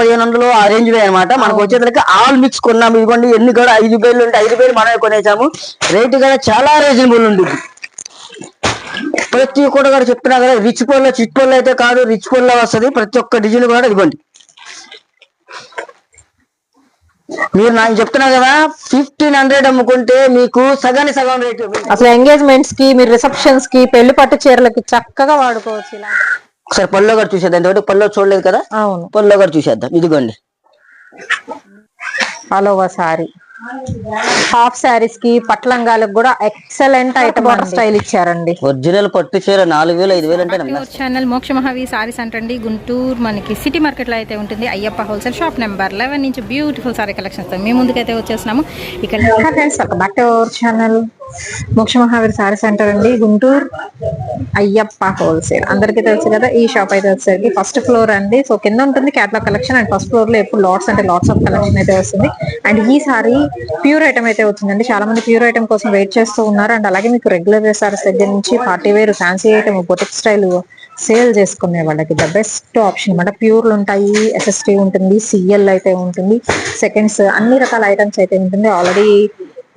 పదిహేను వందలు ఆ రేంజ్ అనమాట మనకు వచ్చేసరికి ఆల్ మిక్స్ కొన్నాము ఇదిగోండి ఎన్ని కూడా ఐదు వేలు ఉంటే ఐదు వేలు మనమే కొనేసాము. రేటు కూడా చాలా రీజనబుల్ ఉంటుంది ప్రతి ఒక్కటి కూడా చెప్తున్నా కదా రిచ్ పొల్ల చిట్ పొల్ల అయితే కాదు రిచ్ పొల్ల వస్తది. ప్రతి ఒక్క డిజైన్ కూడా ఇదిగోండి. మీరు నాకు చెప్తున్నా కదా ఫిఫ్టీన్ హండ్రెడ్ అమ్ముకుంటే మీకు సగాని సగం రేటు అసలు ఎంగేజ్మెంట్స్కి మీరు రిసెప్షన్స్కి పెళ్ళి పట్టు చీరలకి చక్కగా వాడుకోవచ్చు ఇలా. ఒకసారి పల్లో కూడా చూసేద్దాం. ఇంతవరకు పల్లో చూడలేదు కదా? అవును. పల్లో కూడా చూసేద్దాం. ఇదిగోండి. ఓవర్ సారీ హాఫ్ శారీస్కి పట్లంగాలకు కూడా ఎక్సలెంట్ ఐటమ్ స్టైల్ ఇచ్చారండి. ఒరిజినల్ పట్టు చీర నాలుగు వేలు ఐదు వేలు అంటే ఛానల్ మోక్ష మహావి సారీస్ అంటండి. గుంటూరు మనకి సిటీ మార్కెట్లో అయితే ఉంటుంది. Ayyappa wholesale shop number eleven నుంచి బ్యూటిఫుల్ సారీ కలెక్షన్స్ మీ ముందుకైతే వచ్చేస్తున్నాము ఇక్కడ ఛానల్ మోక్ష మహావీర్ సారీ సెంటర్ అండి. గుంటూరు అయ్యప్ప హోల్సేల్ అందరికీ తెలుసు కదా ఈ షాప్ అయితే వచ్చేసరికి ఫస్ట్ ఫ్లోర్ అండి. సో కింద ఉంటుంది క్యాట్లాగ్ కలెక్షన్ అండ్ ఫస్ట్ ఫ్లోర్లో ఎప్పుడు లాట్స్ అంటే లాట్స్ ఆఫ్ కలెక్షన్ అయితే వస్తుంది. అండ్ ఈ సారీ ప్యూర్ ఐటమ్ అయితే వచ్చిందండి చాలా మంది ప్యూర్ ఐటమ్ కోసం వెయిట్ చేస్తూ ఉన్నారు. అండ్ అలాగే మీకు రెగ్యులర్ సారీస్ దగ్గర నుంచి party wear fancy item boutique style sale చేసుకునే వాళ్ళకి ద బెస్ట్ ఆప్షన్ అనమాట ప్యూర్లు ఉంటాయి ఎస్ఎస్టీ ఉంటుంది సిఎల్ అయితే ఉంటుంది సెకండ్స్ అన్ని రకాల ఐటమ్స్ అయితే ఉంటుంది. ఆల్రెడీ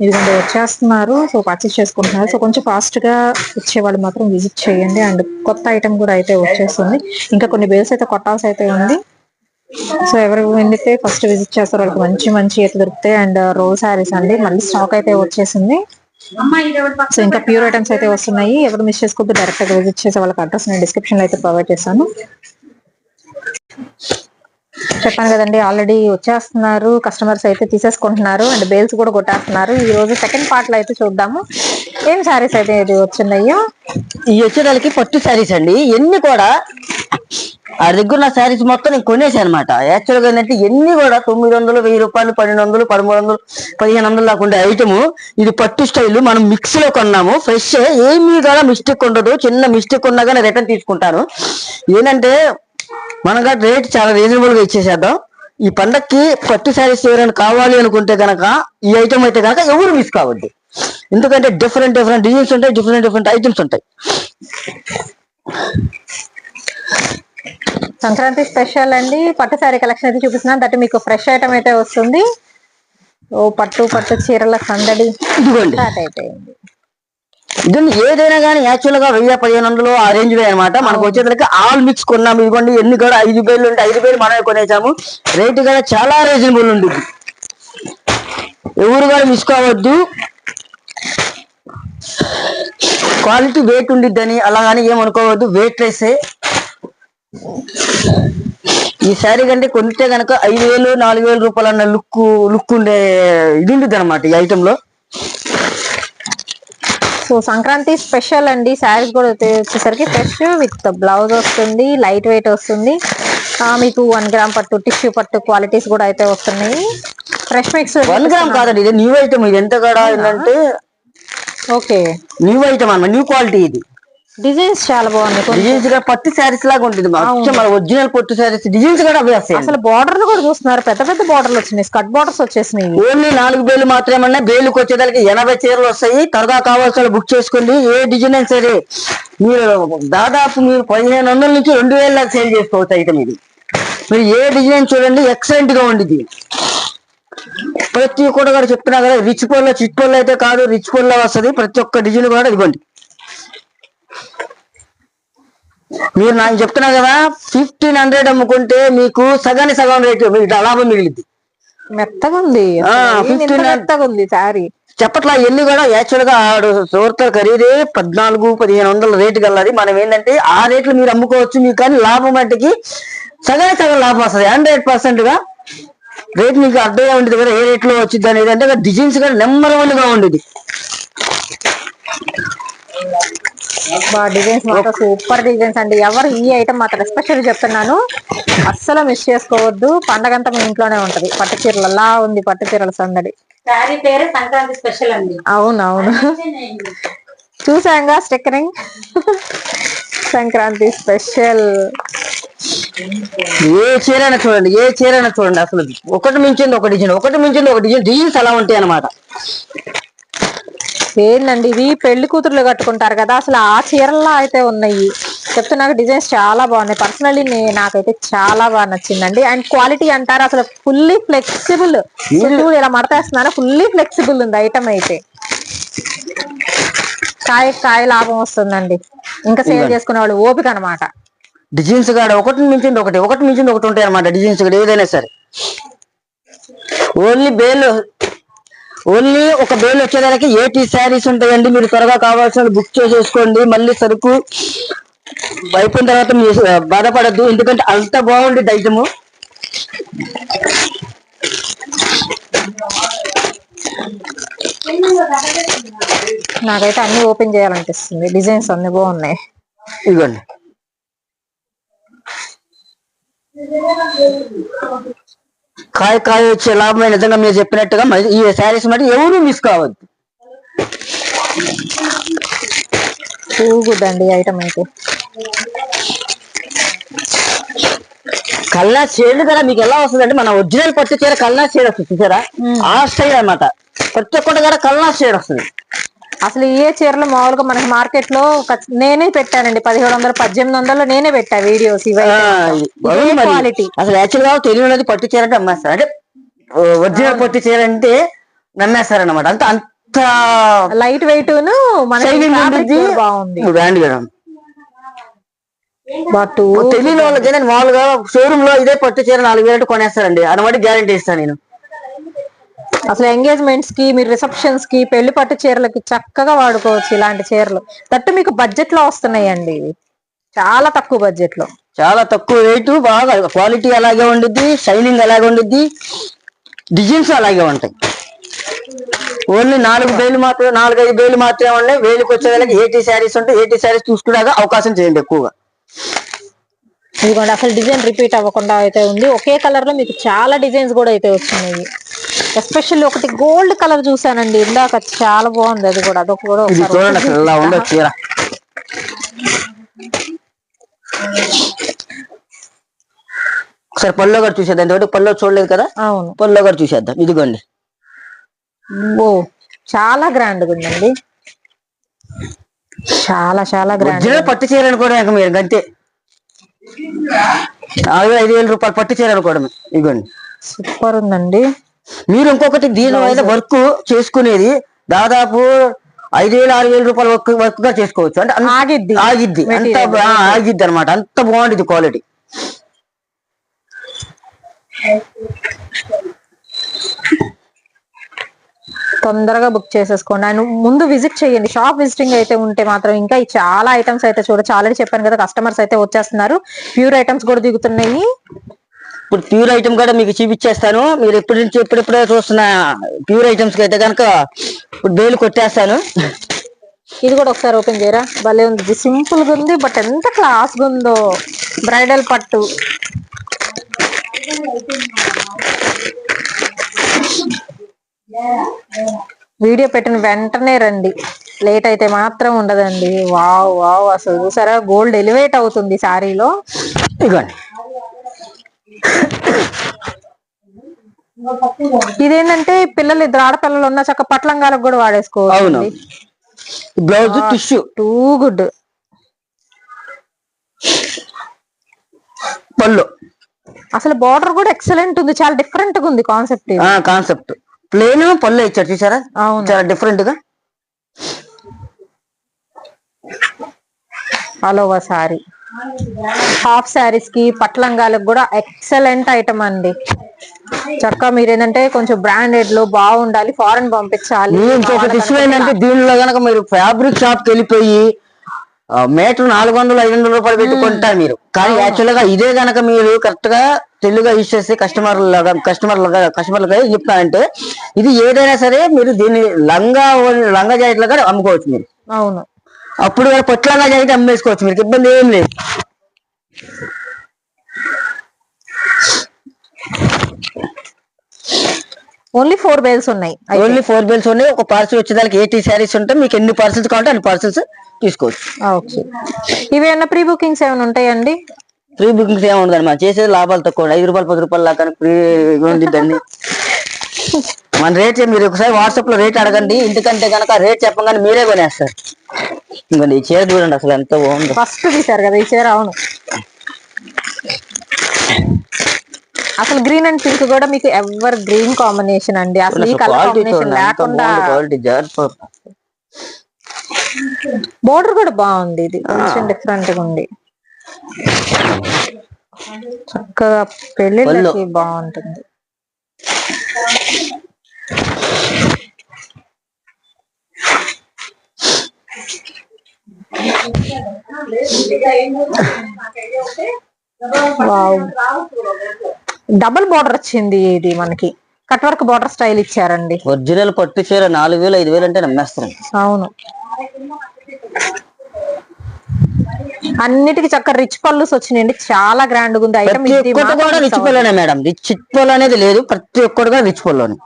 ఇదిగోండి వచ్చేస్తున్నారు సో పర్చేస్ చేసుకుంటున్నారు. సో కొంచెం ఫాస్ట్గా వచ్చేవాళ్ళు మాత్రం విజిట్ చేయండి. అండ్ కొత్త ఐటమ్ కూడా అయితే వచ్చేస్తుంది. ఇంకా కొన్ని బేల్స్ అయితే కొట్టాల్సి అయితే ఉంది. సో ఎవరు వెళ్ళితే ఫస్ట్ విజిట్ చేస్తారు. వాళ్ళకి మంచి మంచి అయితే దొరుకుతాయి. అండ్ uh, రోల్ శారీస్ అండి. మళ్ళీ స్టాక్ అయితే వచ్చేసింది. సో ఇంకా ప్యూర్ ఐటమ్స్ అయితే వస్తున్నాయి. ఎవరు మిస్ చేసుకోవద్దు. డైరెక్ట్గా విజిట్ చేసే వాళ్ళకి అడ్రస్ నేను డిస్క్రిప్షన్లో అయితే ప్రొవైడ్ చేశాను. చెప్పాను కదండి ఆల్రెడీ వచ్చేస్తున్నారు. కస్టమర్స్ అయితే తీసేసుకుంటున్నారు. అండ్ బేల్స్ కూడా కొట్టేస్తున్నారు. ఈ రోజు సెకండ్ పార్ట్లో అయితే చూద్దాము. ఏం శారీస్ అయితే ఇది వచ్చినాయో? ఈ వాళ్ళకి పట్టు శారీస్ అండి. ఎన్ని కూడా ఆ దగ్గర నా శారీస్ మొత్తం నేను కొనేసాను అనమాట యాక్చువల్గా ఏంటంటే ఎన్ని కూడా తొమ్మిది వందలు వెయ్యి రూపాయలు పన్నెండు వందలు పదమూడు వందలు పదిహేను వందలు దాకా ఉండే ఐటమ్ ఇది పట్టు స్టైల్ మనం మిక్స్లో కొన్నాము. ఫ్రెష్ ఏమీ కూడా మిస్టేక్ ఉండదు. చిన్న మిస్టేక్ ఉన్నా కానీ రిటర్న్ తీసుకుంటాను. ఏంటంటే మనగా రేట్ చాలా రీజనబుల్గా ఇచ్చేసేద్దాం. ఈ పండక్కి పట్టు శారీస్ ఎవరైనా కావాలి అనుకుంటే గనక ఈ ఐటమ్ అయితే కనుక ఎవరు మిస్ కావద్దు. ఎందుకంటే డిఫరెంట్ డిఫరెంట్ డిజైన్స్ ఉంటాయి డిఫరెంట్ డిఫరెంట్ ఐటమ్స్ ఉంటాయి. సంక్రాంతి స్పెషల్ అండి. పట్టు శారీ కలెక్షన్ అయితే చూపిస్తున్నాను. దట్ మీకు ఫ్రెష్ ఐటమ్ అయితే వస్తుంది. ఓ పట్టు పట్టు చీరల సందడి. ఇదిగోండి. స్టార్ట్ అయిపోయింది. ఇదండి ఏదైనా కానీ యాక్చువల్గా వెయ్యి పదిహేను వందలు ఆ రేంజ్ అనమాట మనకు వచ్చేసరికి ఆల్ మిక్స్ కొన్నాము. ఇదిగోండి ఎన్ని కూడా ఐదు వేలు ఉంటే ఐదు వేలు మనమే కొనేసాము. రేటు కూడా చాలా రీజనబుల్ ఉంటుంది ఎవరు కూడా మిస్ కావద్దు. క్వాలిటీ వెయిట్ ఉండిద్దని అలాగని ఏమనుకోవద్దు వెయిట్ లెస్సే ఈ శారీ కంటే కొంటే గనక ఐదు వేలు నాలుగు వేల రూపాయలు అన్న లుక్ లుక్ ఉండే ఇది ఉంటుంది అనమాట ఈ ఐటమ్లో సో సంక్రాంతి స్పెషల్ అండి. శారీస్ కూడా వచ్చే- వచ్చేసరికి ఫ్రెష్ విత్ బ్లౌజ్ వస్తుంది లైట్ వెయిట్ వస్తుంది. మీకు వన్ గ్రామ్ పట్టు టిష్యూ పట్టు క్వాలిటీస్ కూడా అయితే వస్తున్నాయి. ఫ్రెష్ మిక్స్ వన్ గ్రామ్ కాదండి ఇది న్యూ ఐటమ్. ఇది ఎంత కూడా ఏంటంటే ఓకే. న్యూ ఐటమ్ అన్నమాట న్యూ క్వాలిటీ ఇది. డిజైన్స్ చాలా కొంచెం డిజైన్స్ కూడా పట్టు శారీస్ లాగా ఉంటుంది. మన ఒరిజినల్ పట్టు శారీస్ డిజైన్స్ కూడా అవే వస్తాయి అసలు బార్డర్లు కూడా చూస్తున్నారు. పెద్ద పెద్ద బార్డర్లు వచ్చినాయి. స్కట్ బార్డర్స్ వచ్చేసినాయి ఓన్లీ నాలుగు వేలు మాత్రమే బేలుకి వచ్చేదానికి ఎనభై చీరలు వస్తాయి. త్వరగా కావాల్సిన బుక్ చేసుకోండి ఏ డిజైన్ అయినా సరే మీరు దాదాపు మీరు పదిహేను వందల నుంచి రెండు వేల దాకా సేల్ చేసుకోవచ్చు ఐటమ్ ఇది. మీరు ఏ డిజైన్ చూడండి ఎక్సలెంట్గా ఉండిద్ది. ప్రతి ఒక్కటి కూడా చెప్తున్నా కదా రిచ్ పొల్ల చిట్ పొల్ల అయితే కాదు రిచ్ పొల్ల వస్తది. ప్రతి ఒక్క డిజైన్ కూడా ఇవ్వండి మీరు నాకు చెప్తున్నా కదా ఫిఫ్టీన్ హండ్రెడ్ అమ్ముకుంటే మీకు సగాని సగం రేటు మీకు లాభం మిగిలింది. మెత్తగా ఉంది 15 మెత్తగా ఉంది శారీ? చెప్పట్లా ఎన్ని కూడా యాక్చువల్గా ఆడు సోర్తల ఖరీదే పద్నాలుగు పదిహేను వందల రేటు కలది మనం ఏంటంటే ఆ రేట్లు మీరు అమ్ముకోవచ్చు మీకు కానీ లాభం మట్టికి సగానికి సగం లాభం వస్తుంది. హండ్రెడ్ పర్సెంట్గా రేట్ మీకు అర్థంగా ఉండేది కదా ఏ రేట్లో వచ్చింది అనేది. అంటే డిజైన్స్ కూడా నెంబర్ వన్గా ఉండేది. డిజైన్స్ మాత్రం సూపర్ డిజైన్స్ అండి. ఎవరు ఈ ఐటమ్ మాత్రం ఎస్పెషల్ చెప్తున్నాను అస్సలు మిస్ చేసుకోవద్దు. పండగంతా మీ ఇంట్లోనే ఉంటది. పట్టు చీరలలా ఉంది పట్టు చీరల సందడి. శారీ పేరే సంక్రాంతి స్పెషల్ అండి. అవును అవును చూసాంగా స్టిక్కరింగ్? సంక్రాంతి స్పెషల్ ఏ చీరైనా చూడండి ఏ చీరైనా చూడండి అసలు. ఒకటి మించింది ఒక డిజైన్ ఒకటి మించింది ఒక డిజైన్ డిజైన్స్ అలా ఉంటాయి అన్నమాట ఏందండి? ఇవి పెళ్ళి కూతుర్లు కట్టుకుంటారు కదా అసలు ఆ చీరల్లో అయితే ఉన్నాయి. చెప్తే నాకు డిజైన్స్ చాలా బాగున్నాయి. పర్సనల్లీ నాకైతే చాలా బాగా నచ్చిందండి. అండ్ క్వాలిటీ అంటారు అసలు ఫుల్లీ ఫ్లెక్సిబుల్. ఇలా మడతేస్తున్నాను ఫుల్లీ ఫ్లెక్సిబుల్ ఉంది ఐటమ్ అయితే. కాయ కాయ లాభం వస్తుందండి. ఇంకా సేల్ చేసుకునే వాళ్ళు ఓపిక అనమాట డిజైన్స్ కాడ ఒకటి మించింది ఒకటి ఒకటి మించింది ఒకటి ఉంటాయి అనమాట డిజైన్స్ ఏదైనా సరే. ఓన్లీ బేల్ ఓన్లీ ఒక బేల్ వచ్చేదానికి ఏటీ శారీస్ ఉంటాయండి. మీరు త్వరగా కావాల్సిన బుక్ చేసేసుకోండి. మళ్ళీ సరుకు అయిపోయిన తర్వాత మీరు బాధపడద్దు. ఎందుకంటే అంత బాగుండేది ఐటము నాకైతే అన్ని ఓపెన్ చేయాలనిపిస్తుంది. డిజైన్స్ అన్ని బాగున్నాయి. ఇదిగోండి. కాయ కాయ వచ్చే లాభమే నిజంగా మీరు చెప్పినట్టుగా ఈ శారీస్ మరి ఎవరు మిస్ కావద్దు. అండి ఐటమ్ అయితే. కల్లా షేడ్ కదా మీకు ఎలా వస్తుందంటే మన ఒరిజినల్ పట్టు చీర కల్లా షేడ్ వస్తుంది చూసారా? ఆ స్టైల్ అన్నమాట. ప్రతి ఒక్కటి కూడా కల్లా షేడ్ వస్తుంది. అసలు ఏ చీరలు మామూలుగా మనకి మార్కెట్లో నేనే పెట్టానండి. పదిహేడు వందలు పద్దెనిమిది వందలు నేనే పెట్టా వీడియోస్. క్వాలిటీ అసలు యాక్చువల్గా తెలియనది పట్టు చీర అంటే అమ్మేస్తారు అంటే ఒరిజినల్ పట్టు చీర అంటే నమ్మేస్తారు అనమాట అంత అంత లైట్ వెయిట్ బాగుంది. బ్రాండ్ కదా. తెలియని వాళ్ళకి మామూలుగా షోరూమ్లో ఇదే పట్టు చీర నాలుగు వేలు కొనేస్తారండి. అనమాట గ్యారంటీ ఇస్తాను నేను. అసలు ఎంగేజ్మెంట్స్కి మీరు రిసెప్షన్స్కి పెళ్ళి పట్టు చీరలకి చక్కగా వాడుకోవచ్చు ఇలాంటి చీరలు. దట్టు మీకు బడ్జెట్లో వస్తున్నాయండి ఇవి. చాలా తక్కువ బడ్జెట్లో చాలా తక్కువ రేటు బాగా క్వాలిటీ అలాగే ఉండిద్ది షైనింగ్ అలాగే ఉండిద్ది డిజైన్స్ అలాగే ఉంటాయి. ఓన్లీ నాలుగు వేలు మాత్రమే నాలుగైదు వేలు మాత్రమే ఉన్నాయి. వేలుకి వచ్చేదానికి ఎయిటీ శారీస్ ఉంటాయి ఎయిటీ శారీస్ చూసుకున్నాక అవకాశం చేయండి ఎక్కువగా. ఇదిగోండి అసలు డిజైన్ రిపీట్ అవ్వకుండా అయితే ఉంది. ఒకే కలర్లో మీకు చాలా డిజైన్స్ కూడా అయితే వచ్చినాయి ఎస్పెషల్లీ ఒకటి గోల్డ్ కలర్ చూసానండి ఇందాక చాలా బాగుంది. అది కూడా అదొక కూడా చూడండి చీర. ఒకసారి పళ్ళు కూడా చూసేద్దాం. ఇంతవరకు పళ్ళు చూడలేదు కదా? అవును. పళ్ళు కూడా చూసేద్దాం. ఇదిగోండి. ఓ చాలా గ్రాండ్ ఉందండి. చాలా చాలా గ్రాండ్ పట్టు చీర అనుకోవడం మీరు నాలుగు ఐదు వేల రూపాయలు పట్టు చీర అనుకోవడం ఇదిగోండి. సూపర్ ఉందండి. మీరు ఇంకొకటి దీని మీద వర్క్ చేసుకునేది దాదాపు ఐదు వేలు ఆరు వేల రూపాయల వర్క్ వర్క్గా చేసుకోవచ్చు. అంటే ఆగిద్ది. ఆగిద్ది. అంత ఆగిద్ది అనమాట అంత బాగుంటుంది క్వాలిటీ తొందరగా బుక్ చేసేసుకోండి. అండ్ ముందు విజిట్ చేయండి. షాప్ విజిటింగ్ అయితే ఉంటే మాత్రం ఇంకా చాలా ఐటమ్స్ అయితే చూడొచ్చు ఆల్రెడీ చెప్పాను కదా కస్టమర్స్ అయితే వచ్చేస్తున్నారు. ప్యూర్ ఐటమ్స్ కూడా దిగుతున్నాయి. ఇప్పుడు ప్యూర్ ఐటమ్ కూడా మీకు చూపించేస్తాను. మీరు ఎప్పటి నుంచి ఎప్పుడెప్పుడో చూస్తున్న ప్యూర్ ఐటమ్స్ అయితే కనుక ఇప్పుడు బేలు కొట్టేస్తాను. ఇది కూడా ఒకసారి ఓపెన్ చేయరా? భలే ఉంది. సింపుల్గా ఉంది బట్ ఎంత క్లాస్గా ఉందో. బ్రైడల్ పట్టు. వీడియో పెట్టిన వెంటనే రండి. లేట్ అయితే మాత్రం ఉండదండి. Wow wow. అసలు చూసారా? గోల్డ్ ఎలివేట్ అవుతుంది శారీలో. ఇదిగోండి. ఇదేంటంటే పిల్లలు ఇద్దరు ఆడపిల్లలు ఉన్న చక్క పట్లంగాలకు కూడా అవును. వాడేసుకోవచ్చు బ్లౌజ్ టిష్యూ. Too good. పళ్ళు. అసలు బార్డర్ కూడా ఎక్సలెంట్ ఉంది. చాలా డిఫరెంట్గా ఉంది కాన్సెప్ట్ కాన్సెప్ట్. ప్లేన్ పళ్ళు ఇచ్చారు చూసారా చాలా డిఫరెంట్గా. ఆల్ ఓవర్ సారీ హాఫ్ శారీస్కి పట్లంగాలకు కూడా ఎక్సలెంట్ ఐటమ్ అండి. చక్కగా మీరు ఏంటంటే కొంచెం బ్రాండెడ్లో బాగుండాలి ఫారెన్ పంపించాలి. ఇంకొకటి ఇష్యూ ఏంటంటే దీనిలో గనక మీరు ఫ్యాబ్రిక్ షాప్కి వెళ్ళిపోయి మీటర్ నాలుగు వందలు ఐదు వందల రూపాయలు పెట్టి కొంటారు మీరు. కానీ యాక్చువల్గా ఇదే గనక మీరు కరెక్ట్గా తెలుగుగా యూజ్ చేసి కస్టమర్ కస్టమర్ కస్టమర్లుగా చెప్తానంటే ఇది ఏదైనా సరే మీరు దీన్ని లంగా లంగా జాకెట్లుగా అమ్ముకోవచ్చు మీరు. అవును. అప్పుడు కూడా పొట్లంగా జాకెట్ అమ్మేసుకోవచ్చు మీకు ఇబ్బంది ఏం లేదు. ఓన్లీ ఫోర్ బేల్స్ ఉన్నాయి. ఓన్లీ ఫోర్ బిల్స్ ఉన్నాయి. ఒక పార్సల్ వచ్చేదానికి ఎయిటీ శారీస్ ఉంటాయి మీకు ఎన్ని పార్సల్స్ కావాలంటే అన్ని పార్సల్స్ తీసుకోవచ్చు. ఓకే ఇవి ఏమన్నా ప్రీ బుకింగ్స్ ఏమైనా ఉంటాయండి? ఫ్రీ బుకింగ్స్ ఏమి ఉండదు మనం చేసేది లాభాలు తక్కువ ఐదు రూపాయలు పది రూపాయలు లాగా ఫ్రీ ఉండిద్దండి. మన రేట్ మీరు ఒకసారి వాట్సాప్లో రేట్ అడగండి. ఎందుకంటే కనుక రేట్ చెప్పగానే మీరే కొనేస్తారు. ఇంకోండి ఈ చీర చూడండి అసలు ఎంత బాగుందో. ఫస్ట్ తీసారు కదా ఈ చీర అవును. అసలు గ్రీన్ అండ్ పింక్ కూడా మీకు ఎవర్ గ్రీన్ కాంబినేషన్ అండి. అసలు ఈ కలర్ కాంబినేషన్ లేకుండా క్వాలిటీ బోర్డర్ కూడా బాగుంది ఇది. కొంచెం డిఫరెంట్గా ఉంది. చక్కగా పెళ్ళిళ్ళకి బాగుంటుంది. డబుల్ బోర్డర్ వచ్చింది ఇది మనకి. కట్ వర్క్ బోర్డర్ స్టైల్ ఇచ్చారండి. ఒరిజినల్ పట్టు చీర నాలుగు వేలు ఐదు వేలు అంటే నమ్మేస్తారు అవును. అన్నిటికి చక్కగా రిచ్ పళ్ళుస్ వచ్చినాయండి. చాలా గ్రాండ్గా ఉంది ఐటమ్ ఇది కూడా రిచ్. పొల్లోనే మేడం. రిచ్ పొల్ అనేది లేదు. ప్రతి ఒక్కటి కూడా రిచ్ పొల్లోనే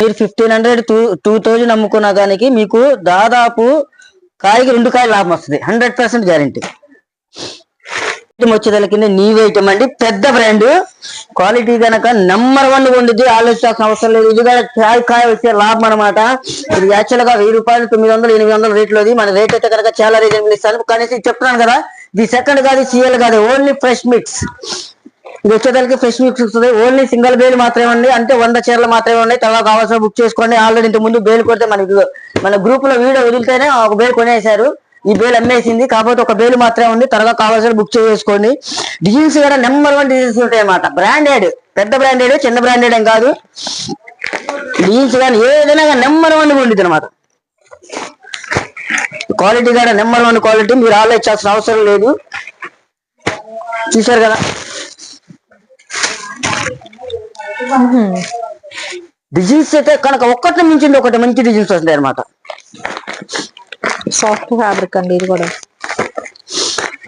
మీరు fifteen hundred two two thousand అమ్ముకున్న దానికి మీకు దాదాపు కాయకి రెండు కాయలు లాభం వస్తుంది. హండ్రెడ్ పర్సెంట్ గ్యారంటీ వచ్చేదానికి నీవ్ ఐటమ్ అండి. పెద్ద బ్రాండ్ క్వాలిటీ గనక నెంబర్ వన్ ఉండిద్ది ఆలోచించాల్సిన అవసరం లేదు. ఇది కూడా కాయ కాయ వచ్చే లాభం అనమాట ఇది యాక్చువల్గా వెయ్యి రూపాయలు తొమ్మిది వందలు ఎనిమిది వందల రేట్లోది మన రేట్ అయితే కనుక చాలా రీజనబుల్ ఇస్తాను. కానీ చెప్తున్నాను కదా ఇది సెకండ్ కాదు సీఎల్ కాదు. ఓన్లీ ఫ్రెష్ మిక్స్ వచ్చేదానికి ఫ్రెష్ మిక్స్ వస్తుంది. ఓన్లీ సింగిల్ బేల్ మాత్రమే ఉంది. అంటే వంద చీరలు మాత్రమే ఉన్నాయి. తర్వాత కావాల్సిన బుక్ చేసుకోండి. ఆల్రెడీ ఇంత ముందు బేల్ కొడితే మనకి మన గ్రూప్లో వీడియో వదిలితేనే ఒక బేల్ కొనేసారు ఈ బేల్ అమ్మేసింది. కాకపోతే ఒక బేల్ మాత్రమే ఉంది. త్వరగా కావాల్సిన బుక్ చేసుకోండి. డిజైన్స్ కూడా నెంబర్ వన్ డిజైన్స్ ఉంటాయి అన్నమాట బ్రాండెడ్ పెద్ద బ్రాండెడ్ చిన్న బ్రాండెడ్ ఏం కాదు. డిజైన్స్ కానీ ఏదైనా నెంబర్ వన్ ఉండిద్ది అనమాట క్వాలిటీ కూడా నెంబర్ వన్ క్వాలిటీ మీరు ఆలోచించాల్సిన అవసరం లేదు. చూశారు కదా? డిజైన్స్ అయితే కనుక ఒక్కటి మించింది ఒకటి మంచి డిజైన్స్ వస్తాయి అనమాట సాఫ్ట్ ఫ్యాబ్రిక్ అండి ఇది కూడా.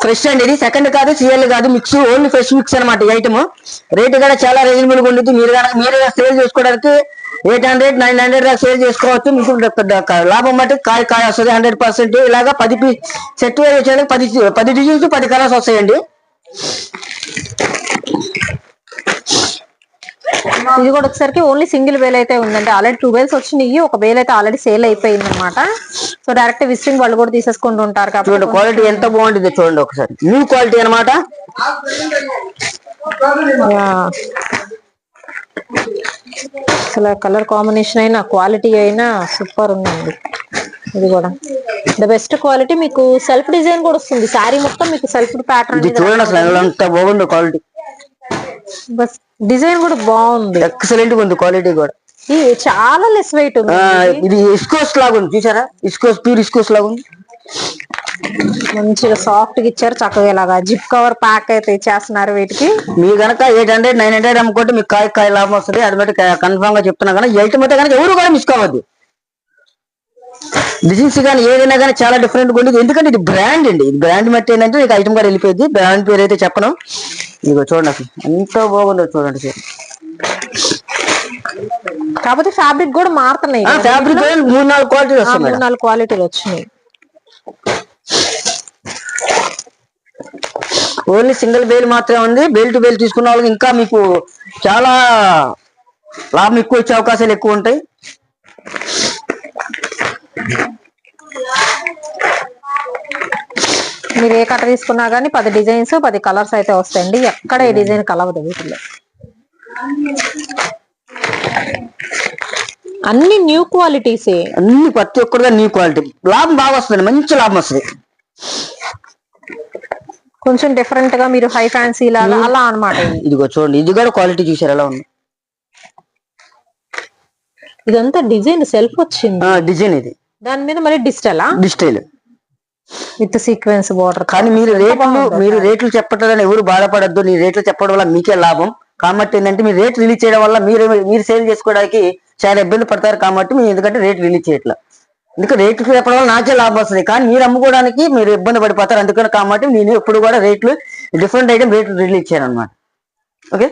ఫ్రెష్ అండి ఇది. సెకండ్ కాదు సిఎల్ కాదు మిక్స్ ఓన్లీ ఫ్రెష్ మిక్స్ అనమాట ఈ ఐటమ్ రేట్ కూడా చాలా రీజనబుల్గా ఉంటుంది మీరు కనుక మీరు సేల్ చేసుకోవడానికి ఎయిట్ హండ్రెడ్ నైన్ హండ్రెడ్ దాకా సేల్ చేసుకోవచ్చు. మీకు లాభం మట్టి కాయ కాయ వస్తుంది హండ్రెడ్ పర్సెంట్ ఇలాగా పది పీ సెట్ వచ్చేయడానికి పది పది డిజైన్స్ పది కలర్స్ వస్తాయండి. ఇది కూడా ఒకసారి ఓన్లీ సింగిల్ వేల్ అయితే ఉందండి. ఆల్రెడీ టూ వేల్స్ వచ్చినాయి. ఒక వేల్ అయితే ఆల్రెడీ సేల్ అయిపోయింది అనమాట సో డైరెక్ట్ విజిటింగ్ వాళ్ళు కూడా తీసేసుకుంటూ ఉంటారు కాబట్టి క్వాలిటీ ఎంత బాగుంటుంది చూడండి ఒకసారి. న్యూ క్వాలిటీ అనమాట. అసలు కలర్ కాంబినేషన్ అయినా క్వాలిటీ అయినా సూపర్ ఉందండి. ఇది కూడా. ద బెస్ట్ క్వాలిటీ మీకు సెల్ఫ్ డిజైన్ కూడా వస్తుంది. శారీ మొత్తం మీకు సెల్ఫ్ ప్యాటర్న్ చూడండి అసలు ఎంత బాగుందో క్వాలిటీ బస్ డిజైన్ కూడా బాగుంది. ఎక్సలెంట్ ఉంది క్వాలిటీ కూడా. ఇది చాలా లెస్ వెయిట్ ఉంది ఇది ఇస్కోస్ లాగా ఉంది చూసారా ఇస్కోస్ ప్యూర్ ఇస్కోస్ లాగా ఉంది. మంచిగా సాఫ్ట్గా ఇచ్చారు చక్కగా ఇలాగా జిప్ కవర్ ప్యాక్ అయితే ఇచ్చేస్తున్నారు వీటికి. మీరు కనుక ఎయిట్ హండ్రెడ్ నైన్ హండ్రెడ్ అమ్ముకుంటే మీకు కాయ కాయ లాభం వస్తుంది. అది బట్టి కన్ఫర్మ్గా చెప్తున్నా కానీ అయితే కనుక ఎవరు కూడా మిస్ కావద్దు. డిజైన్స్ కానీ ఏదైనా కానీ చాలా డిఫరెంట్గా ఉండేది. ఎందుకంటే ఇది బ్రాండ్ అండి. ఇది బ్రాండ్ మట్టి ఏంటంటే ఐటమ్ కూడా వెళ్ళిపోయింది. బ్రాండ్ పేరు అయితే చెప్పను. ఇదిగో చూడండి అసలు. ఎంత బాగుందో చూడండి సార్ కాకపోతే ఫ్యాబ్రిక్ కూడా మారుతున్నాయి. ఫ్యాబ్రిక్ మూడు నాలుగు క్వాలిటీ మూడు. నాలుగు క్వాలిటీలు వచ్చినాయి. ఓన్లీ సింగిల్ బేల్ మాత్రమే ఉంది. బేల్ టు బేల్ తీసుకున్న వాళ్ళకి ఇంకా మీకు చాలా లాభం ఎక్కువ వచ్చే అవకాశాలు ఎక్కువ ఉంటాయి. మీరు ఏ కట్ట తీసుకున్నా గానీ పది డిజైన్స్ పది కలర్స్ అయితే వస్తాయండి. ఎక్కడ ఏ డిజైన్ కలవదు వీటిలో. అన్ని న్యూ క్వాలిటీస్ అన్ని ప్రతి ఒక్కరుగా న్యూ క్వాలిటీ లాభం బాగా వస్తుంది మంచి లాభం వస్తుంది. కొంచెం డిఫరెంట్గా మీరు హై ఫ్యాన్సీ లాగా అలా అన్నమాట ఇది. ఇదిగో చూడండి ఇది కూడా క్వాలిటీ చూసారు ఎలా ఉంది? ఇదంతా డిజైన్ సెల్ఫ్ వచ్చింది. డిజైన్ ఇది. దాని మీద మరి డిజిటలా డిజిటల్ విత్ సీక్వెన్స్ బోర్డర్ కానీ మీరు రేట్లు మీరు రేట్లు చెప్పట్లేదని ఎవరు బాధపడద్దు నీ రేట్లు చెప్పడం వల్ల మీకే లాభం. కాబట్టి ఏంటంటే మీరు రేట్ రిలీజ్ చేయడం వల్ల మీరు మీరు సేల్ చేసుకోవడానికి చాలా ఇబ్బంది పడతారు కాబట్టి మీరు ఎందుకంటే రేట్ రిలీజ్ చేయట్లా. ఎందుకంటే రేట్లు చెప్పడం వల్ల నాకే లాభం వస్తుంది. కానీ మీరు అమ్ముకోవడానికి మీరు ఇబ్బంది పడిపోతారు. అందుకని కాబట్టి నేను ఎప్పుడు కూడా రేట్లు డిఫరెంట్ ఐటమ్ రేట్లు రిలీజ్ చేయను అనమాట ఓకే